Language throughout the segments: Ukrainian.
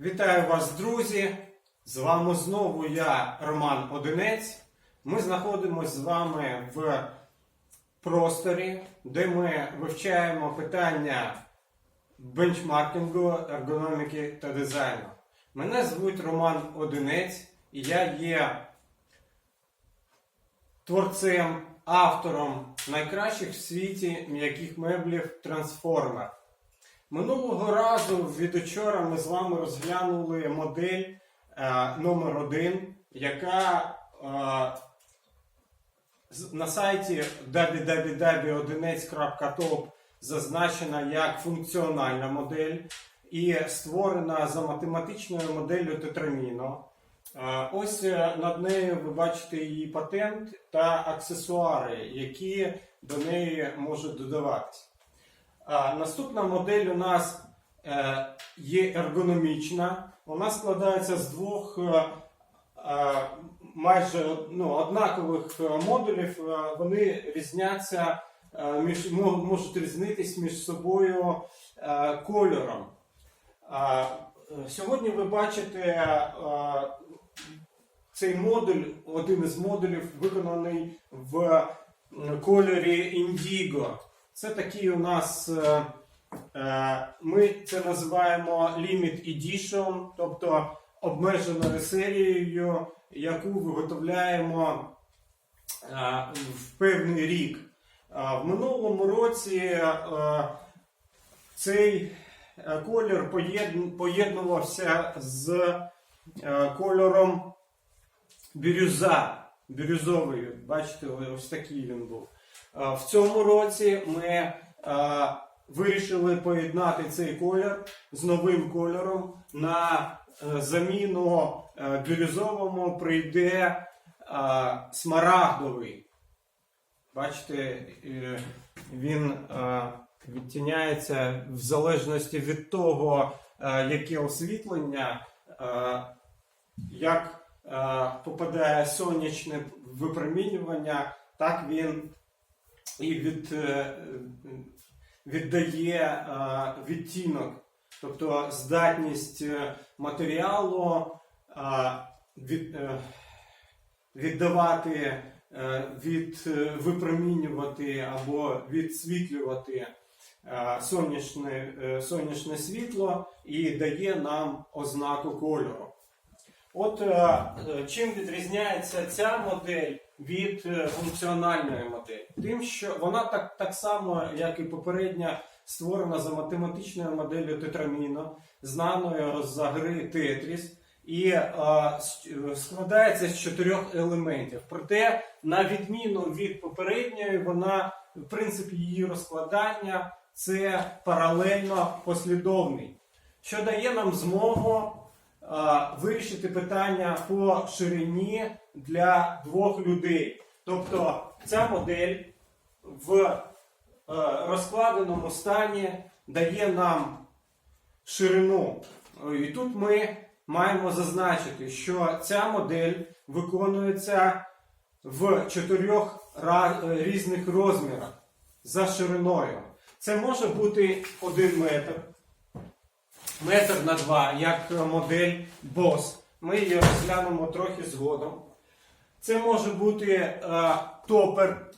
Вітаю вас, друзі! З вами знову я, Роман Одинець. Ми знаходимося з вами в просторі, де ми вивчаємо питання бенчмаркінгу, ергономіки та дизайну. Мене звуть Роман Одинець, і я є творцем, автором найкращих в світі м'яких меблів Transformer. Минулого разу від учора ми з вами розглянули модель е, номер 1 яка е, на сайті www.odinець.top зазначена як функціональна модель і створена за математичною моделлю Тетраміно. Е, Ось е, над нею ви бачите її патент та аксесуари, які до неї можуть додаватися. Наступна модель у нас е, є ергономічна. Вона складається з двох е, е, майже ну, однакових модулів. Вони різняться, між, можуть різнитись між собою кольором. Сьогодні ви бачите цей модуль, один із модулів, виконаний в кольорі індіго. Це такий у нас. е, е, Ми це називаємо Limit Edition, тобто обмеженою серією, яку виготовляємо е, в певний рік. В минулому році цей колір поєднувався з кольором бірюза, бірюзовий. Бачите, ось такий він був. Е, В цьому році ми е, вирішили поєднати цей колір з новим кольором. На е, заміну бірюзовому прийде смарагдовий. Бачите, він відтіняється в залежності від того, яке освітлення, як попадає сонячне випромінювання, так він і від, е, віддає е, відтінок, тобто здатність е, матеріалу е, від, е, віддавати, е, від е, випромінювати або відсвітлювати е, сонячне, е, сонячне світло і дає нам ознаку кольору. От е, е, чим відрізняється ця модель від е, функціональної моделі? Тим, що вона так, так само, як і попередня, створена за математичною моделлю Тетраміно, знаною з гри Тетріс, і е, складається з чотирьох елементів. Проте, на відміну від попередньої, вона, в принципі, її розкладання це паралельно послідовний, що дає нам змогу а, вирішити питання по ширині для двох людей. Тобто ця модель в е, розкладеному стані дає нам ширину. І тут ми маємо зазначити, що ця модель виконується в чотирьох е, різних розмірах за шириною. Це може бути 1 метр, метр на 2, як модель BOSS. Ми її розглянемо трохи згодом. Це може бути е, топер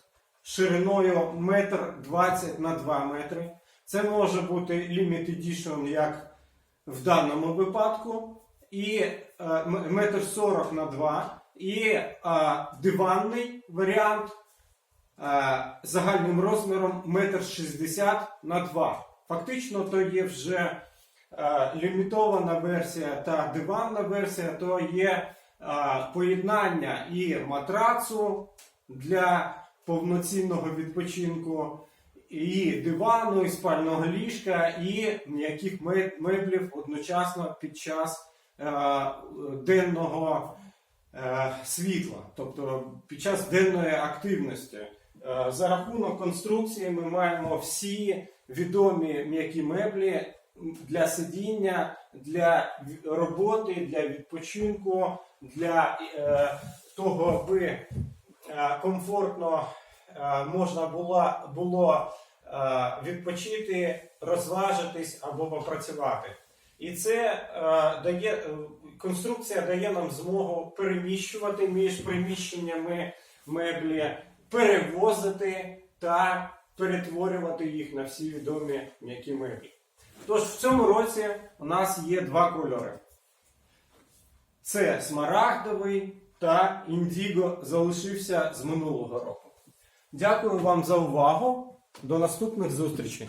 шириною метр 20 на 2 метри. Це може бути Limit Edition, як в даному випадку, і е, метр 40 на 2, і е, диванний варіант е, загальним розміром метр 60 на 2. Фактично, то є вже лімітована версія та диванна версія, то є е, поєднання і матрацу для повноцінного відпочинку, і дивану, і спального ліжка, і м'яких меблів одночасно під час е, денного е, світла, тобто під час денної активності. Е, За рахунок конструкції ми маємо всі відомі м'які меблі для сидіння, для роботи, для відпочинку, для е, того, аби е, комфортно е, можна було, було е, відпочити, розважитись або попрацювати. І це е, дає е, конструкція дає нам змогу переміщувати між приміщеннями меблі, перевозити та перетворювати їх на всі відомі м'які меблі. Тож в цьому році у нас є два кольори. Це смарагдовий та індіго залишився з минулого року. Дякую вам за увагу. До наступних зустрічей!